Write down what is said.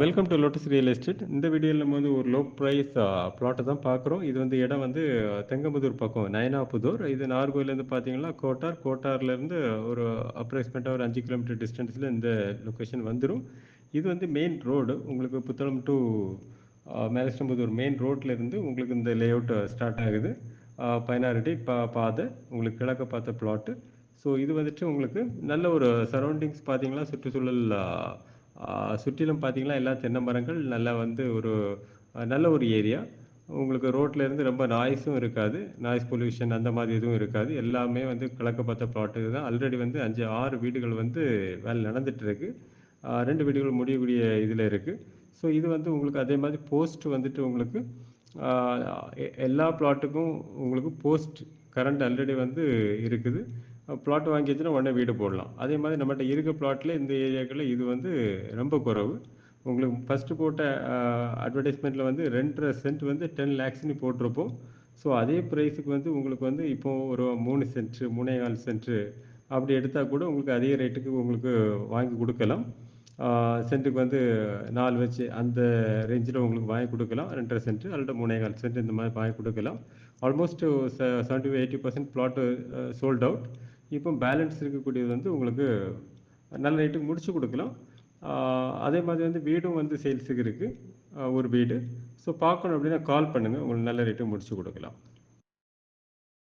Welcome to Lotus real estate இந்த வீடியோவில் நம்ம வந்து ஒரு லோ ப்ரைஸ் ப்ளாட்டை தான் பார்க்குறோம். இது வந்து இடம் வந்து uh, தெங்கம்புதூர் பக்கம் நயனாபுதூர். இது நார்கோயிலேருந்து பார்த்தீங்கன்னா கோட்டார். கோட்டார்லேருந்து ஒரு அப்ராக்சிமேட்டாக ஒரு அஞ்சு கிலோமீட்டர் டிஸ்டன்ஸில் இந்த லொக்கேஷன் வந்துடும் இது வந்து மெயின் ரோடு உங்களுக்கு புத்தளம் டு uh, மேலஸ்டம்புதூர் மெயின் ரோட்லேருந்து உங்களுக்கு இந்த லே அவுட் ஸ்டார்ட் ஆகுது. Uh, பதினாறு பா பாதை. உங்களுக்கு கிழக்க பார்த்த ப்ளாட்டு ஸோ இது வந்துட்டு உங்களுக்கு நல்ல ஒரு சரௌண்டிங்ஸ் பார்த்தீங்கன்னா சுற்றுச்சூழல் சுற்றிலும் பார்த்தீங்கன்னா எல்லா தென்னை மரங்கள் நல்லா வந்து ஒரு நல்ல ஒரு ஏரியா. உங்களுக்கு ரோட்டில் இருந்து ரொம்ப நாய்ஸும் இருக்காது. நாய்ஸ் பொல்யூஷன் அந்த மாதிரி எதுவும் இருக்காது. எல்லாமே வந்து கிழக்கு பார்த்த ப்ளாட்டு தான். ஆல்ரெடி வந்து அஞ்சு ஆறு வீடுகள் வந்து வேலை நடந்துட்டு இருக்கு. ரெண்டு வீடுகள் முடியக்கூடிய இதில் இருக்குது ஸோ இது வந்து உங்களுக்கு அதே மாதிரி போஸ்ட் வந்துட்டு உங்களுக்கு எ- எல்லா பிளாட்டுக்கும் உங்களுக்கு போஸ்ட் கரண்ட் ஆல்ரெடி வந்து இருக்குது. பிளாட் வாங்கிச்சுன்னா உடனே வீடு போடலாம். அதே மாதிரி நம்மகிட்ட இருக்க பிளாட்டில் இந்த ஏரியாக்களில் இது வந்து ரொம்ப குறவு. உங்களுக்கு ஃபஸ்ட்டு போட்ட அட்வர்டைஸ்மெண்ட்டில் வந்து ரெண்டரை சென்ட் வந்து டென் லேக்ஸ்னு போட்டிருப்போம். ஸோ அதே ப்ரைஸுக்கு வந்து உங்களுக்கு வந்து இப்போ ஒரு மூணு சென்ட்டு மூணே நாலு சென்ட்டு அப்படி எடுத்தால் கூட உங்களுக்கு அதே ரேட்டுக்கு உங்களுக்கு வாங்கி கொடுக்கலாம். சென்ட்டுக்கு வந்து நாலு வச்சு அந்த ரேஞ்சில் உங்களுக்கு வாங்கி கொடுக்கலாம். ரெண்டரை சென்ட் அல்லது மூணே கால் சென்ட் இந்த மாதிரி வாங்கி கொடுக்கலாம். Almost seventy eighty percent flat sold out இப்போ பேலன்ஸ் இருக்கக்கூடியது வந்து உங்களுக்கு நல்ல ரேட்டுக்கு முடிச்சு கொடுக்கலாம். அதே மாதிரி வந்து வீடும் வந்து சேல்ஸுக்கு இருக்குது ஒரு வீடு. ஸோ பார்க்கணும் அப்படின்னா கால் பண்ணுங்கள் உங்களுக்கு நல்ல ரேட்டுக்கு முடிச்சு கொடுக்கலாம்.